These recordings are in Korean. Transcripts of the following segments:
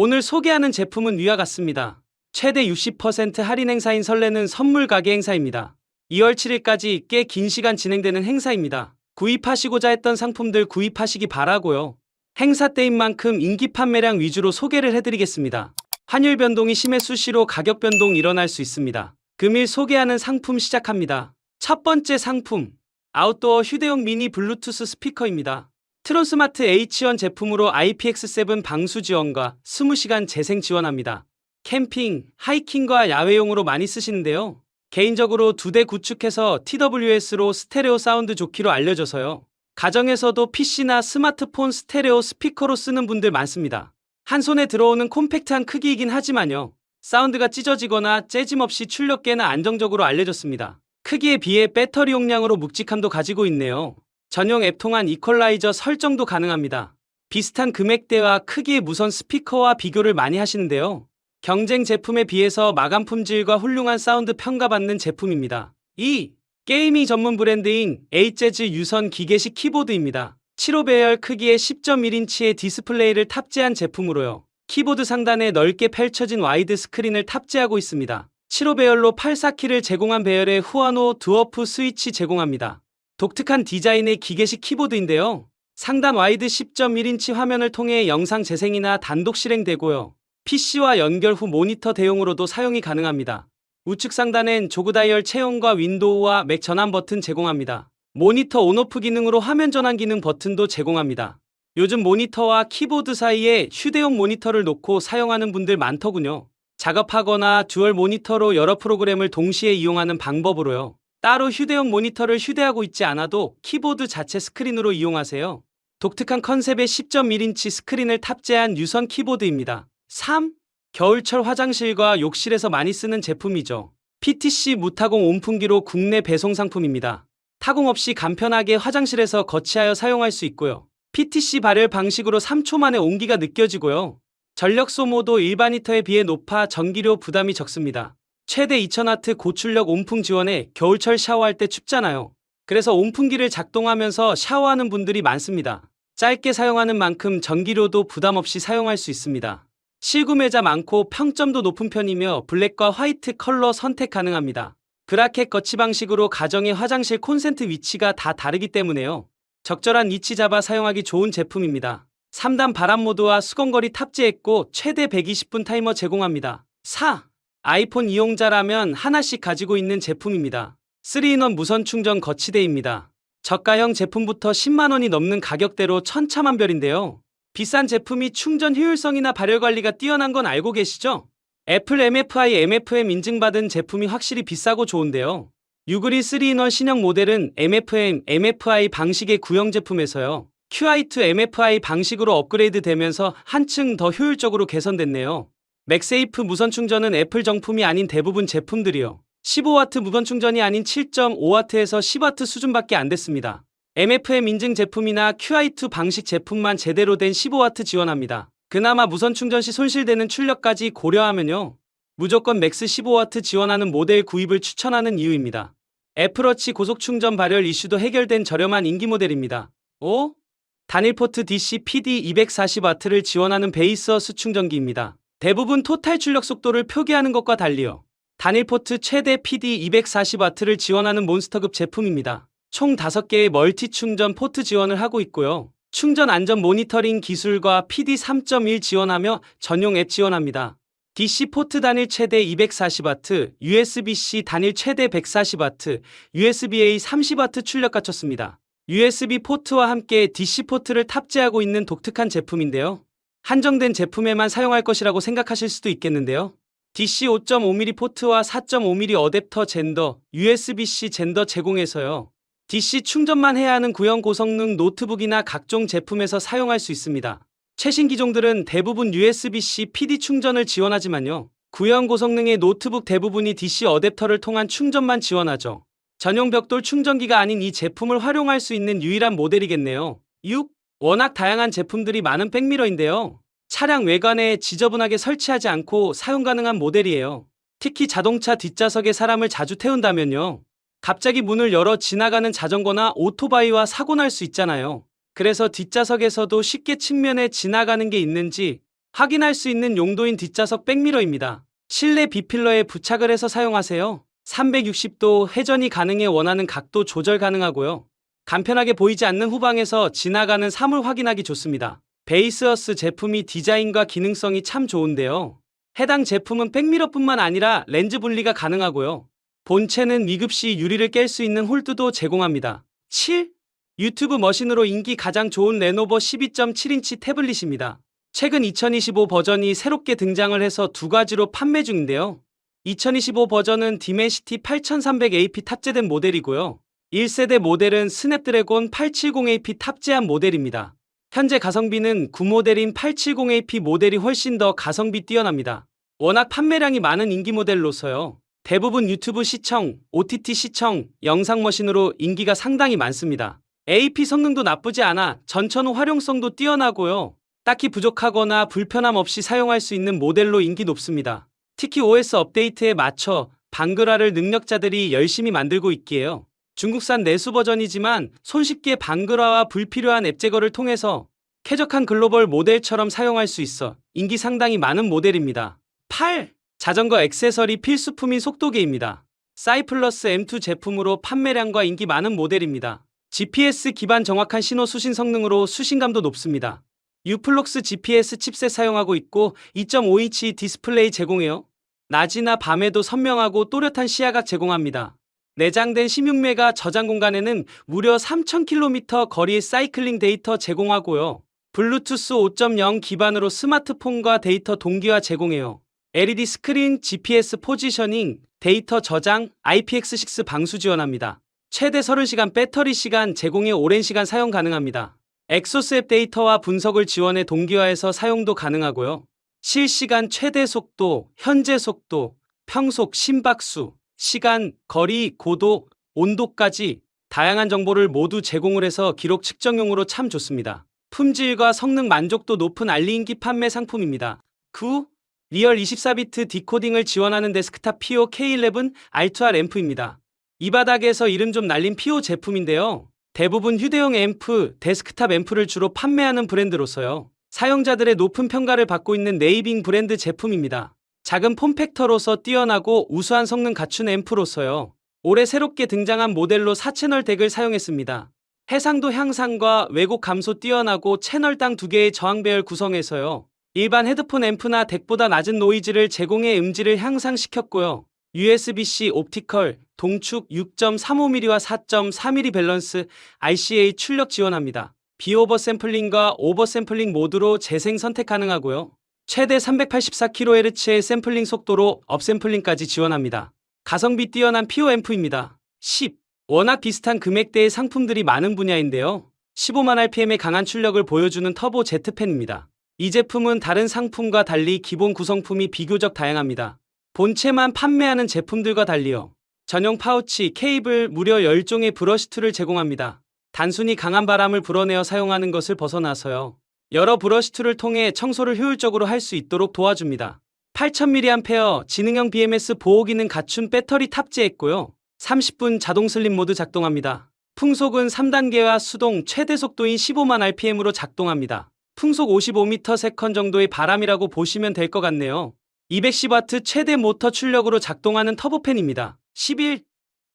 오늘 소개하는 제품은 위와 같습니다. 최대 60% 할인 행사인 설레는 선물 가게 행사입니다. 2월 7일까지 꽤 긴 시간 진행되는 행사입니다. 구입하시고자 했던 상품들 구입하시기 바라고요. 행사 때인 만큼 인기 판매량 위주로 소개를 해드리겠습니다. 환율 변동이 심해 수시로 가격 변동 일어날 수 있습니다. 금일 소개하는 상품 시작합니다. 첫 번째 상품 아웃도어 휴대용 미니 블루투스 스피커입니다. 트론스마트 H1 제품으로 IPX7 방수 지원과 20시간 재생 지원합니다. 캠핑, 하이킹과 야외용으로 많이 쓰시는데요. 개인적으로 두 대 구축해서 TWS로 스테레오 사운드 좋기로 알려져서요. 가정에서도 PC나 스마트폰 스테레오 스피커로 쓰는 분들 많습니다. 한 손에 들어오는 콤팩트한 크기이긴 하지만요. 사운드가 찢어지거나 재짐 없이 출력 꽤나 안정적으로 알려졌습니다. 크기에 비해 배터리 용량으로 묵직함도 가지고 있네요. 전용 앱 통한 이퀄라이저 설정도 가능합니다. 비슷한 금액대와 크기의 무선 스피커와 비교를 많이 하시는데요. 경쟁 제품에 비해서 마감 품질과 훌륭한 사운드 평가받는 제품입니다. 2. 게이밍 전문 브랜드인 에이재즈 유선 기계식 키보드입니다. 7호 배열 크기의 10.1인치의 디스플레이를 탑재한 제품으로요. 키보드 상단에 넓게 펼쳐진 와이드 스크린을 탑재하고 있습니다. 7호 배열로 84키를 제공한 배열의 후아노 두어프 스위치 제공합니다. 독특한 디자인의 기계식 키보드인데요. 상단 와이드 10.1인치 화면을 통해 영상 재생이나 단독 실행되고요. PC와 연결 후 모니터 대용으로도 사용이 가능합니다. 우측 상단엔 조그 다이얼 체온과 윈도우와 맥 전환 버튼 제공합니다. 모니터 온오프 기능으로 화면 전환 기능 버튼도 제공합니다. 요즘 모니터와 키보드 사이에 휴대용 모니터를 놓고 사용하는 분들 많더군요. 작업하거나 듀얼 모니터로 여러 프로그램을 동시에 이용하는 방법으로요. 따로 휴대용 모니터를 휴대하고 있지 않아도 키보드 자체 스크린으로 이용하세요. 독특한 컨셉의 10.1인치 스크린을 탑재한 유선 키보드입니다. 3. 겨울철 화장실과 욕실에서 많이 쓰는 제품이죠. PTC 무타공 온풍기로 국내 배송 상품입니다. 타공 없이 간편하게 화장실에서 거치하여 사용할 수 있고요. PTC 발열 방식으로 3초 만에 온기가 느껴지고요. 전력 소모도 일반 히터에 비해 높아 전기료 부담이 적습니다. 최대 2000W 고출력 온풍 지원에 겨울철 샤워할 때 춥잖아요. 그래서 온풍기를 작동하면서 샤워하는 분들이 많습니다. 짧게 사용하는 만큼 전기료도 부담 없이 사용할 수 있습니다. 실구매자 많고 평점도 높은 편이며 블랙과 화이트 컬러 선택 가능합니다. 브라켓 거치 방식으로 가정의 화장실 콘센트 위치가 다 다르기 때문에요. 적절한 위치 잡아 사용하기 좋은 제품입니다. 3단 바람 모드와 수건거리 탑재했고 최대 120분 타이머 제공합니다. 4. 아이폰 이용자라면 하나씩 가지고 있는 제품입니다. 3인원 무선 충전 거치대입니다. 저가형 제품부터 10만원이 넘는 가격대로 천차만별인데요. 비싼 제품이 충전 효율성이나 발열 관리가 뛰어난 건 알고 계시죠? 애플 MFI, MFM 인증받은 제품이 확실히 비싸고 좋은데요. 유그리 3인원 신형 모델은 MFM, MFI 방식의 구형 제품에서요. QI2 MFI 방식으로 업그레이드 되면서 한층 더 효율적으로 개선됐네요. 맥세이프 무선 충전은 애플 정품이 아닌 대부분 제품들이요. 15W 무선 충전이 아닌 7.5W에서 10W 수준밖에 안 됐습니다. MFM 인증 제품이나 QI2 방식 제품만 제대로 된 15W 지원합니다. 그나마 무선 충전 시 손실되는 출력까지 고려하면요. 무조건 맥스 15W 지원하는 모델 구입을 추천하는 이유입니다. 애플워치 고속 충전 발열 이슈도 해결된 저렴한 인기 모델입니다. 5. 단일 포트 DC PD 240W를 지원하는 베이스어스 충전기입니다. 대부분 토탈 출력 속도를 표기하는 것과 달리요. 단일 포트 최대 PD 240W를 지원하는 몬스터급 제품입니다. 총 5개의 멀티 충전 포트 지원을 하고 있고요. 충전 안전 모니터링 기술과 PD 3.1 지원하며 전용 앱 지원합니다. DC 포트 단일 최대 240W, USB-C 단일 최대 140W, USB-A 30W 출력 갖췄습니다. USB 포트와 함께 DC 포트를 탑재하고 있는 독특한 제품인데요. 한정된 제품에만 사용할 것이라고 생각하실 수도 있겠는데요. DC 5.5mm 포트와 4.5mm 어댑터 젠더, USB-C 젠더 제공해서요. DC 충전만 해야 하는 구형 고성능 노트북이나 각종 제품에서 사용할 수 있습니다. 최신 기종들은 대부분 USB-C PD 충전을 지원하지만요. 구형 고성능의 노트북 대부분이 DC 어댑터를 통한 충전만 지원하죠. 전용 벽돌 충전기가 아닌 이 제품을 활용할 수 있는 유일한 모델이겠네요. 6. 워낙 다양한 제품들이 많은 백미러인데요. 차량 외관에 지저분하게 설치하지 않고 사용 가능한 모델이에요. 특히 자동차 뒷좌석에 사람을 자주 태운다면요. 갑자기 문을 열어 지나가는 자전거나 오토바이와 사고 날 수 있잖아요. 그래서 뒷좌석에서도 쉽게 측면에 지나가는 게 있는지 확인할 수 있는 용도인 뒷좌석 백미러입니다. 실내 비필러에 부착을 해서 사용하세요. 360도 회전이 가능해 원하는 각도 조절 가능하고요. 간편하게 보이지 않는 후방에서 지나가는 사물 확인하기 좋습니다. 베이스어스 제품이 디자인과 기능성이 참 좋은데요. 해당 제품은 백미러뿐만 아니라 렌즈 분리가 가능하고요. 본체는 미급 시 유리를 깰 수 있는 홀드도 제공합니다. 7. 유튜브 머신으로 인기 가장 좋은 레노버 12.7인치 태블릿입니다. 최근 2025 버전이 새롭게 등장을 해서 두 가지로 판매 중인데요. 2025 버전은 디멘시티 8300AP 탑재된 모델이고요. 1세대 모델은 스냅드래곤 870AP 탑재한 모델입니다. 현재 가성비는 9모델인 870AP 모델이 훨씬 더 가성비 뛰어납니다. 워낙 판매량이 많은 인기 모델로서요. 대부분 유튜브 시청, OTT 시청, 영상 머신으로 인기가 상당히 많습니다. AP 성능도 나쁘지 않아 전천후 활용성도 뛰어나고요. 딱히 부족하거나 불편함 없이 사용할 수 있는 모델로 인기 높습니다. 특히 OS 업데이트에 맞춰 방글화를 능력자들이 열심히 만들고 있기에요. 중국산 내수 버전이지만 손쉽게 방글화와 불필요한 앱 제거를 통해서 쾌적한 글로벌 모델처럼 사용할 수 있어 인기 상당히 많은 모델입니다. 8. 자전거 액세서리 필수품인 속도계입니다. 사이플러스 M2 제품으로 판매량과 인기 많은 모델입니다. GPS 기반 정확한 신호 수신 성능으로 수신감도 높습니다. 유플록스 GPS 칩셋 사용하고 있고 2.5인치 디스플레이 제공해요. 낮이나 밤에도 선명하고 또렷한 시야각 제공합니다. 내장된 16메가 저장 공간에는 무려 3000km 거리 사이클링 데이터 제공하고요. 블루투스 5.0 기반으로 스마트폰과 데이터 동기화 제공해요. LED 스크린, GPS 포지셔닝, 데이터 저장, IPX6 방수 지원합니다. 최대 30시간 배터리 시간 제공에 오랜 시간 사용 가능합니다. 엑소스 앱 데이터와 분석을 지원해 동기화해서 사용도 가능하고요. 실시간 최대 속도, 현재 속도, 평속, 심박수, 시간, 거리, 고도, 온도까지 다양한 정보를 모두 제공을 해서 기록 측정용으로 참 좋습니다. 품질과 성능 만족도 높은 알리인기 판매 상품입니다. 9. 리얼 24비트 디코딩을 지원하는 데스크탑 PO K11 R2R 앰프입니다. 이 바닥에서 이름 좀 날린 PO 제품인데요. 대부분 휴대용 앰프, 데스크탑 앰프를 주로 판매하는 브랜드로서요. 사용자들의 높은 평가를 받고 있는 네이빙 브랜드 제품입니다. 작은 폼팩터로서 뛰어나고 우수한 성능 갖춘 앰프로서요. 올해 새롭게 등장한 모델로 4채널 덱을 사용했습니다. 해상도 향상과 왜곡 감소 뛰어나고 채널당 두 개의 저항 배열 구성해서요. 일반 헤드폰 앰프나 덱보다 낮은 노이즈를 제공해 음질을 향상시켰고요. USB-C 옵티컬, 동축 6.35mm와 4.4mm 밸런스 RCA 출력 지원합니다. 비오버 샘플링과 오버 샘플링 모드로 재생 선택 가능하고요. 최대 384kHz의 샘플링 속도로 업샘플링까지 지원합니다. 가성비 뛰어난 PO 앰프입니다. 10. 워낙 비슷한 금액대의 상품들이 많은 분야인데요. 15만 RPM의 강한 출력을 보여주는 터보 제트팬입니다. 이 제품은 다른 상품과 달리 기본 구성품이 비교적 다양합니다. 본체만 판매하는 제품들과 달리요. 전용 파우치, 케이블, 무려 10종의 브러쉬 툴을 제공합니다. 단순히 강한 바람을 불어내어 사용하는 것을 벗어나서요. 여러 브러쉬 툴을 통해 청소를 효율적으로 할 수 있도록 도와줍니다. 8000mAh 지능형 BMS 보호 기능 갖춘 배터리 탑재했고요. 30분 자동 슬립 모드 작동합니다. 풍속은 3단계와 수동 최대 속도인 15만 RPM으로 작동합니다. 풍속 55m/s 정도의 바람이라고 보시면 될 것 같네요. 210W 최대 모터 출력으로 작동하는 터보팬입니다. 11.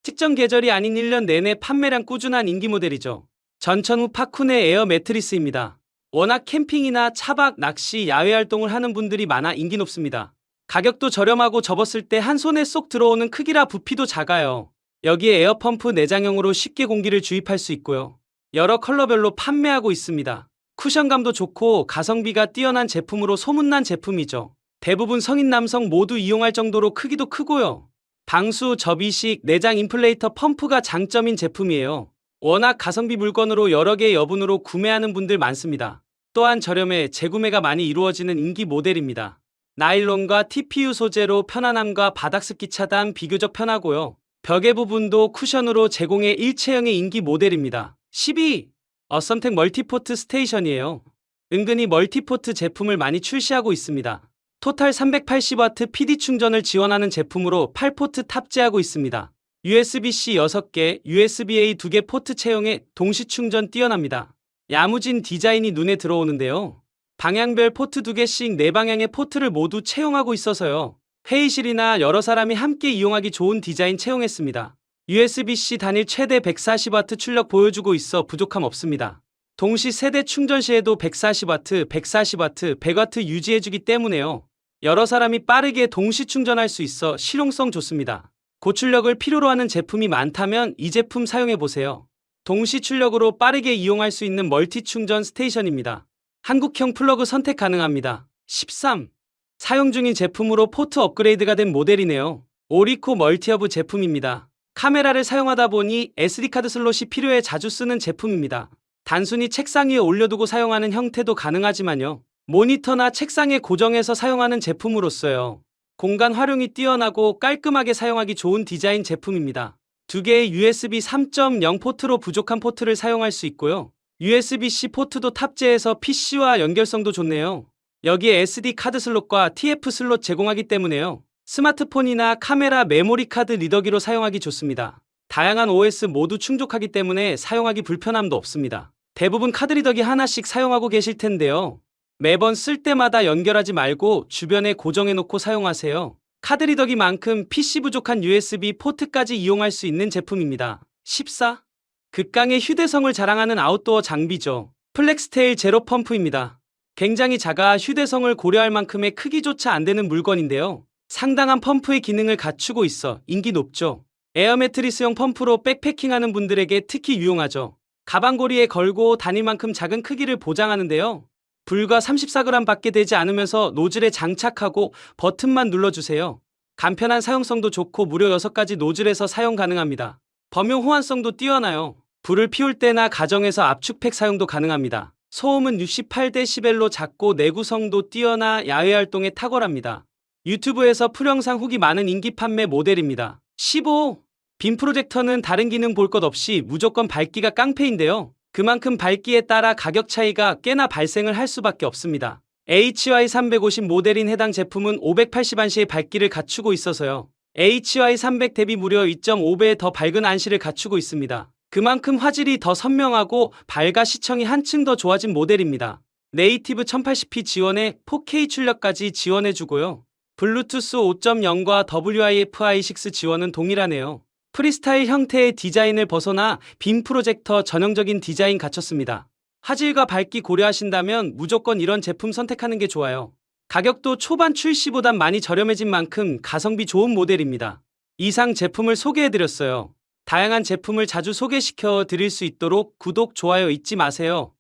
특정 계절이 아닌 1년 내내 판매량 꾸준한 인기 모델이죠. 전천후 파쿤의 에어 매트리스입니다. 워낙 캠핑이나 차박, 낚시, 야외 활동을 하는 분들이 많아 인기 높습니다. 가격도 저렴하고 접었을 때 한 손에 쏙 들어오는 크기라 부피도 작아요. 여기에 에어펌프 내장형으로 쉽게 공기를 주입할 수 있고요. 여러 컬러별로 판매하고 있습니다. 쿠션감도 좋고 가성비가 뛰어난 제품으로 소문난 제품이죠. 대부분 성인 남성 모두 이용할 정도로 크기도 크고요. 방수, 접이식, 내장 인플레이터 펌프가 장점인 제품이에요. 워낙 가성비 물건으로 여러 개의 여분으로 구매하는 분들 많습니다. 또한 저렴해 재구매가 많이 이루어지는 인기 모델입니다. 나일론과 TPU 소재로 편안함과 바닥 습기 차단 비교적 편하고요. 벽의 부분도 쿠션으로 제공해 일체형의 인기 모델입니다. 12. 어썸텍 멀티포트 스테이션이에요. 은근히 멀티포트 제품을 많이 출시하고 있습니다. 토탈 380W PD 충전을 지원하는 제품으로 8포트 탑재하고 있습니다. USB-C 6개, USB-A 2개 포트 채용에 동시 충전 뛰어납니다. 야무진 디자인이 눈에 들어오는데요. 방향별 포트 두 개씩 네 방향의 포트를 모두 채용하고 있어서요. 회의실이나 여러 사람이 함께 이용하기 좋은 디자인 채용했습니다. USB-C 단일 최대 140W 출력 보여주고 있어 부족함 없습니다. 동시 세대 충전 시에도 140W, 140W, 100W 유지해주기 때문에요. 여러 사람이 빠르게 동시 충전할 수 있어 실용성 좋습니다. 고출력을 필요로 하는 제품이 많다면 이 제품 사용해 보세요. 동시 출력으로 빠르게 이용할 수 있는 멀티 충전 스테이션입니다. 한국형 플러그 선택 가능합니다. 13. 사용 중인 제품으로 포트 업그레이드가 된 모델이네요. 오리코 멀티허브 제품입니다. 카메라를 사용하다 보니 SD카드 슬롯이 필요해 자주 쓰는 제품입니다. 단순히 책상 위에 올려두고 사용하는 형태도 가능하지만요. 모니터나 책상에 고정해서 사용하는 제품으로서요. 공간 활용이 뛰어나고 깔끔하게 사용하기 좋은 디자인 제품입니다. 두 개의 USB 3.0 포트로 부족한 포트를 사용할 수 있고요. USB-C 포트도 탑재해서 PC와 연결성도 좋네요. 여기에 SD 카드 슬롯과 TF 슬롯 제공하기 때문에요. 스마트폰이나 카메라 메모리 카드 리더기로 사용하기 좋습니다. 다양한 OS 모두 충족하기 때문에 사용하기 불편함도 없습니다. 대부분 카드 리더기 하나씩 사용하고 계실 텐데요. 매번 쓸 때마다 연결하지 말고 주변에 고정해 놓고 사용하세요. 카드 리더기만큼 PC 부족한 USB 포트까지 이용할 수 있는 제품입니다. 14. 극강의 휴대성을 자랑하는 아웃도어 장비죠. 플렉스테일 제로 펌프입니다. 굉장히 작아 휴대성을 고려할 만큼의 크기조차 안 되는 물건인데요. 상당한 펌프의 기능을 갖추고 있어 인기 높죠. 에어 매트리스용 펌프로 백패킹하는 분들에게 특히 유용하죠. 가방고리에 걸고 다닐 만큼 작은 크기를 보장하는데요. 불과 34g 밖에 되지 않으면서 노즐에 장착하고 버튼만 눌러주세요. 간편한 사용성도 좋고 무려 6가지 노즐에서 사용 가능합니다. 범용 호환성도 뛰어나요. 불을 피울 때나 가정에서 압축팩 사용도 가능합니다. 소음은 68dB로 작고 내구성도 뛰어나 야외 활동에 탁월합니다. 유튜브에서 풀영상 후기 많은 인기 판매 모델입니다. 15. 빔 프로젝터는 다른 기능 볼 것 없이 무조건 밝기가 깡패인데요. 그만큼 밝기에 따라 가격 차이가 꽤나 발생을 할 수밖에 없습니다. HY350 모델인 해당 제품은 580 안시의 밝기를 갖추고 있어서요. HY300 대비 무려 2.5배 더 밝은 안시를 갖추고 있습니다. 그만큼 화질이 더 선명하고 밝아 시청이 한층 더 좋아진 모델입니다. 네이티브 1080p 지원에 4K 출력까지 지원해주고요. 블루투스 5.0과 WI-Fi6 지원은 동일하네요. 프리스타일 형태의 디자인을 벗어나 빔 프로젝터 전형적인 디자인 갖췄습니다. 화질과 밝기 고려하신다면 무조건 이런 제품 선택하는 게 좋아요. 가격도 초반 출시보단 많이 저렴해진 만큼 가성비 좋은 모델입니다. 이상 제품을 소개해드렸어요. 다양한 제품을 자주 소개시켜 드릴 수 있도록 구독, 좋아요 잊지 마세요.